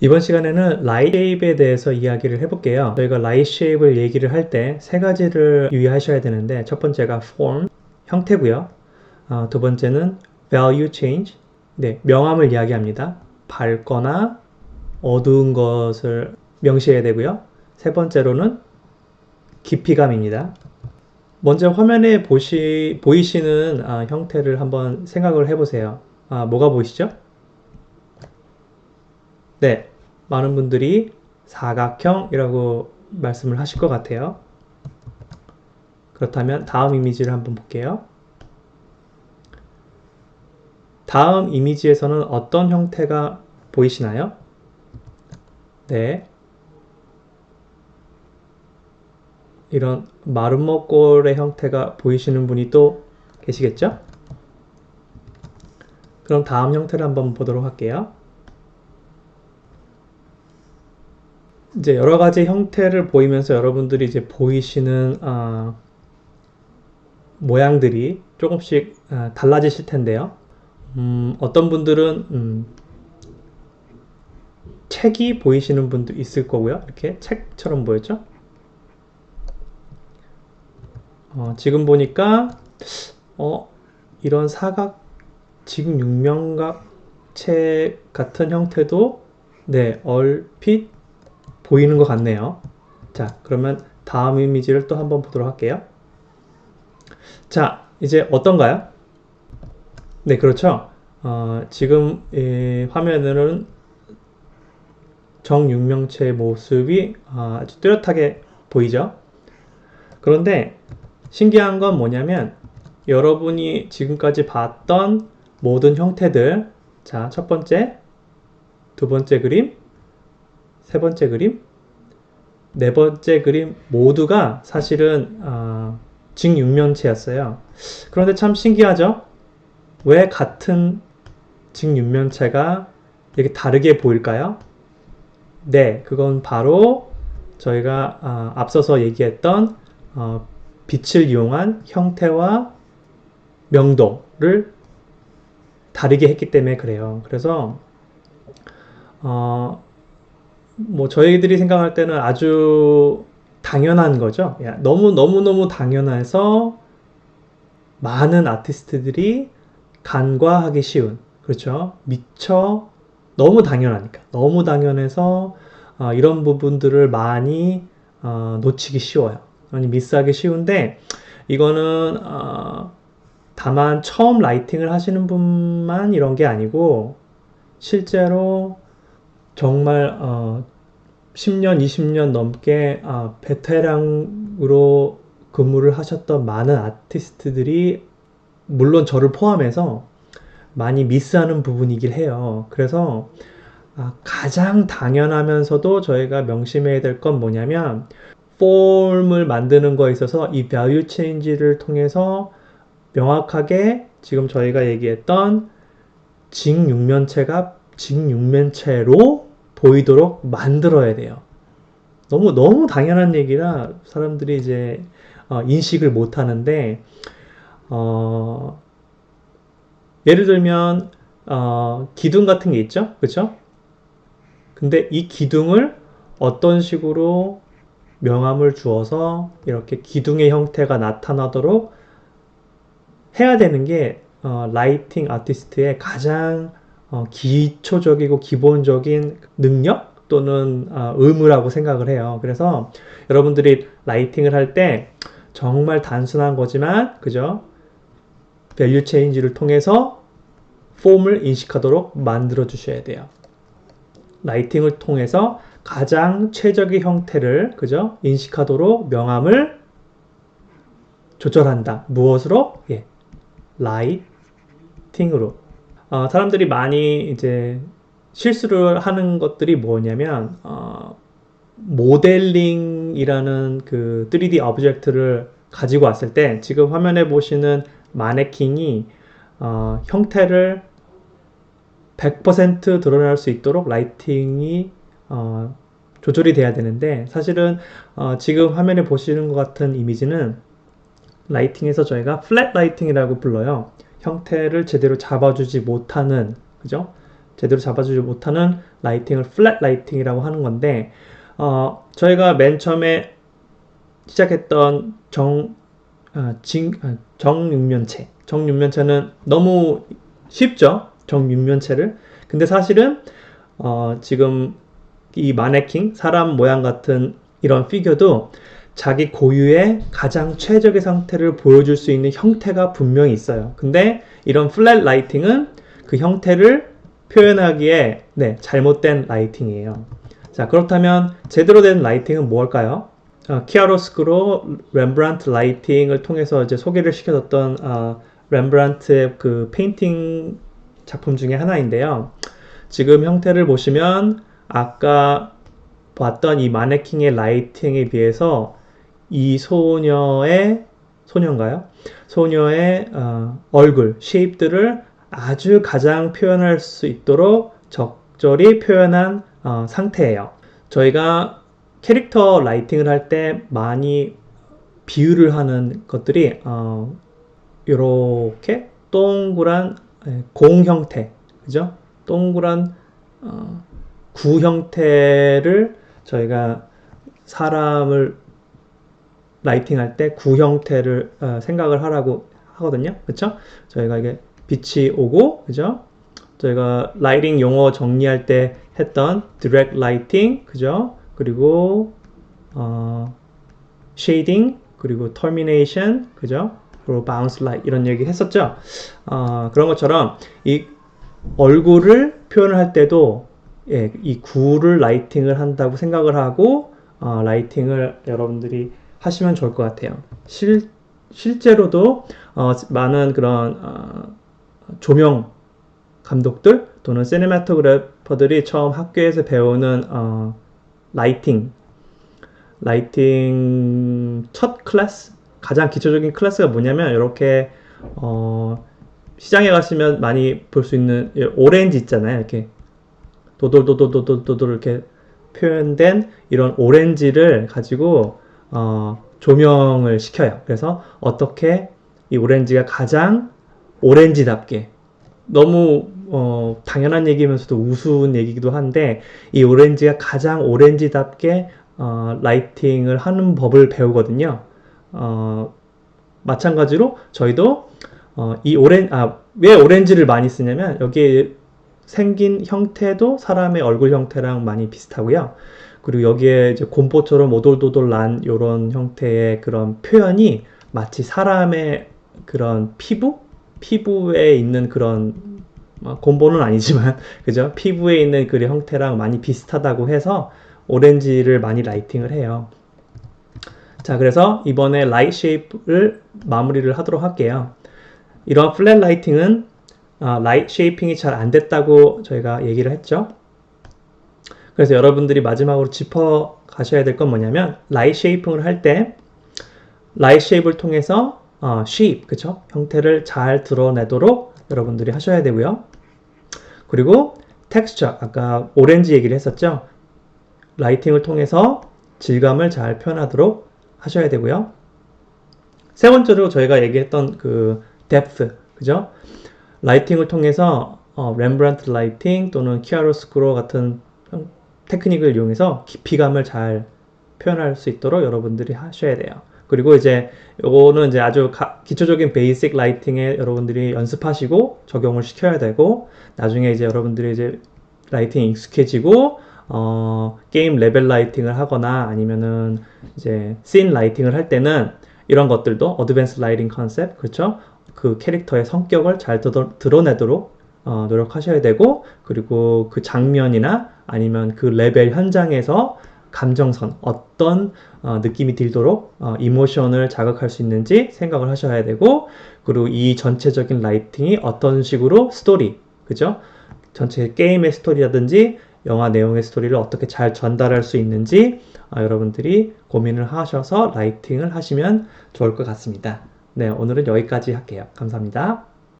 이번 시간에는 라이트 쉐입에 대해서 이야기를 해볼게요. 저희가 라이트 쉐입을 얘기를 할 때 세 가지를 유의하셔야 되는데 첫 번째가 form, 형태고요. 어, 두 번째는 value change, 네, 명암을 이야기합니다. 밝거나 어두운 것을 명시해야 되고요. 세 번째로는 깊이감입니다. 먼저 화면에 보시, 보이시는 아, 형태를 한번 생각을 해보세요. 아, 뭐가 보이시죠? 네, 많은 분들이 사각형이라고 말씀을 하실 것 같아요. 그렇다면 다음 이미지를 한번 볼게요. 다음 이미지에서는 어떤 형태가 보이시나요? 네. 이런 마름모꼴의 형태가 보이시는 분이 또 계시겠죠? 그럼 다음 형태를 한번 보도록 할게요. 이제 여러 가지 형태를 보이면서 여러분들이 이제 보이시는 아, 모양들이 조금씩 아, 달라지실 텐데요. 음, 어떤 분들은 음, 책이 보이시는 분도 있을 거고요. 이렇게 책처럼 보였죠? 어, 지금 보니까 어, 이런 사각 지금 육면각체 같은 형태도 네, 얼핏 보이는 것 같네요. 자, 그러면 다음 이미지를 또 한번 보도록 할게요. 자, 이제 어떤가요? 네, 그렇죠. 어, 지금 이 화면에는 정육명체의 모습이 아, 아주 뚜렷하게 보이죠? 그런데 신기한 건 뭐냐면 여러분이 지금까지 봤던 모든 형태들 자, 첫 번째, 두 번째 그림, 세 번째 그림, 네 번째 그림 모두가 사실은 어, 직육면체였어요. 그런데 참 신기하죠? 왜 같은 직육면체가 이렇게 다르게 보일까요? 네, 그건 바로 저희가 어, 앞서서 얘기했던 어, 빛을 이용한 형태와 명도를 다르게 했기 때문에 그래요. 그래서 어, 뭐 저희들이 생각할 때는 아주 당연한 거죠. 야, 너무 너무 너무 당연해서 많은 아티스트들이 간과하기 쉬운 그렇죠. 미처 너무 당연하니까 너무 당연해서 어, 이런 부분들을 많이 어, 놓치기 쉬워요. 아니 미스하기 쉬운데 이거는 어, 다만 처음 라이팅을 하시는 분만 이런 게 아니고 실제로 정말 어, 10년, 20년 넘게 어, 베테랑으로 근무를 하셨던 많은 아티스트들이 물론 저를 포함해서 많이 미스하는 부분이긴 해요. 그래서 아, 가장 당연하면서도 저희가 명심해야 될 건 뭐냐면 폼을 만드는 거에 있어서 이 value change를 통해서 명확하게 지금 저희가 얘기했던 직육면체가 직육면체로 보이도록 만들어야 돼요. 너무 너무 당연한 얘기라 사람들이 이제 어, 인식을 못 하는데 어, 예를 들면 어, 기둥 같은 게 있죠, 그렇죠? 근데 이 기둥을 어떤 식으로 명암을 주어서 이렇게 기둥의 형태가 나타나도록 해야 되는 게 어, 라이팅 아티스트의 가장 어, 기초적이고 기본적인 능력 또는 어, 의무라고 생각을 해요. 그래서 여러분들이 라이팅을 할 때 정말 단순한 거지만 그죠? 밸류 체인지를 통해서 폼을 인식하도록 만들어 주셔야 돼요. 라이팅을 통해서 가장 최적의 형태를 그죠? 인식하도록 명암을 조절한다. 무엇으로? 예. 라이팅으로. 어, 사람들이 많이 이제 실수를 하는 것들이 뭐냐면 어, 모델링이라는 그 3D 오브젝트를 가지고 왔을 때 지금 화면에 보시는 마네킹이 어, 형태를 100% 드러날 수 있도록 라이팅이 어, 조절이 돼야 되는데 사실은 어, 지금 화면에 보시는 것 같은 이미지는 라이팅에서 저희가 플랫 라이팅이라고 불러요. 형태를 제대로 잡아주지 못하는 그죠? 제대로 잡아주지 못하는 라이팅을 플랫 라이팅이라고 하는 건데 어, 저희가 맨 처음에 시작했던 정, 아, 진, 아, 정육면체. 정육면체는 너무 쉽죠? 정육면체를. 근데 사실은, 어, 지금 이 마네킹, 사람 모양 같은 이런 피규어도 자기 고유의 가장 최적의 상태를 보여줄 수 있는 형태가 분명히 있어요. 근데 이런 플랫 라이팅은 그 형태를 표현하기에 네, 잘못된 라이팅이에요. 자, 그렇다면 제대로 된 라이팅은 무엇일까요? 어, 키아로스크로 렘브란트 라이팅을 통해서 이제 소개를 시켜줬던 어, 렘브란트의 그 페인팅 작품 중에 하나인데요. 지금 형태를 보시면 아까 봤던 이 마네킹의 라이팅에 비해서 이 소녀의 소녀인가요? 소녀의 어, 얼굴, 쉐입들을 아주 가장 표현할 수 있도록 적절히 표현한 어, 상태예요. 저희가 캐릭터 라이팅을 할 때 많이 비유를 하는 것들이 어, 이렇게 동그란 예, 공 형태, 그죠? 동그란 어, 구 형태를 저희가 사람을 라이팅 할 때 구 형태를 어, 생각을 하라고 하거든요. 그렇죠? 저희가 이게 빛이 오고, 그죠? 저희가 라이팅 용어 정리할 때 했던 direct lighting, 그죠? 그리고 어, shading, 그리고 termination, 그죠? 그리고 bounce light 이런 얘기 했었죠. 어, 그런 것처럼 이 얼굴을 표현을 할 때도 예, 이 구를 라이팅을 한다고 생각을 하고 어, 라이팅을 여러분들이 하시면 좋을 것 같아요. 실 실제로도 어, 많은 그런 어, 조명 감독들 또는 시네마토그래퍼들이 처음 학교에서 배우는 어, 라이팅 라이팅 첫 클래스 가장 기초적인 클래스가 뭐냐면 이렇게 어, 시장에 가시면 많이 볼 수 있는 이 오렌지 있잖아요 이렇게 도돌도돌도돌도돌 이렇게 표현된 이런 오렌지를 가지고 어, 조명을 시켜요 그래서 어떻게 이 오렌지가 가장 오렌지답게 너무 어, 당연한 얘기면서도 우스운 얘기기도 한데 이 오렌지가 가장 오렌지답게 어, 라이팅을 하는 법을 배우거든요. 어, 마찬가지로 저희도 어, 이 오렌 아왜 오렌지를 많이 쓰냐면 여기에 생긴 형태도 사람의 얼굴 형태랑 많이 비슷하고요. 그리고 여기에 이제 곰보처럼 오돌도돌 난 이런 형태의 그런 표현이 마치 사람의 그런 피부 피부에 있는 그런 뭐 곰보는 아니지만 그죠 피부에 있는 그 형태랑 많이 비슷하다고 해서 오렌지를 많이 라이팅을 해요. 자 그래서 이번에 라이트 쉐입을 마무리를 하도록 할게요. 이런 플랫 라이팅은 어, 라이트 쉐이핑이 잘 안 됐다고 저희가 얘기를 했죠. 그래서 여러분들이 마지막으로 짚어 가셔야 될 건 뭐냐면 라이트 쉐이핑을 할 때 라이트 쉐입을 통해서 어, shape, 그쵸? 형태를 잘 드러내도록 여러분들이 하셔야 되고요. 그리고 texture, 아까 오렌지 얘기를 했었죠? 라이팅을 통해서 질감을 잘 표현하도록 하셔야 되고요. 세 번째로 저희가 얘기했던 그 depth, 그죠? 라이팅을 통해서 어, 렘브란트 라이팅 또는 키아로스크로 같은 테크닉을 이용해서 깊이감을 잘 표현할 수 있도록 여러분들이 하셔야 돼요. 그리고 이제 요거는 이제 아주 가, 기초적인 베이직 라이팅에 여러분들이 연습하시고 적용을 시켜야 되고 나중에 이제 여러분들이 이제 라이팅이 익숙해지고 어, 게임 레벨 라이팅을 하거나 아니면은 이제 씬 라이팅을 할 때는 이런 것들도 어드밴스 라이팅 컨셉 그렇죠? 그 캐릭터의 성격을 잘 드러, 내도록 어, 노력하셔야 되고 그리고 그 장면이나 아니면 그 레벨 현장에서 감정선 어떤 어, 느낌이 들도록 어, 이모션을 자극할 수 있는지 생각을 하셔야 되고 그리고 이 전체적인 라이팅이 어떤 식으로 스토리 그죠? 전체 게임의 스토리라든지 영화 내용의 스토리를 어떻게 잘 전달할 수 있는지 어, 여러분들이 고민을 하셔서 라이팅을 하시면 좋을 것 같습니다. 네, 오늘은 여기까지 할게요. 감사합니다.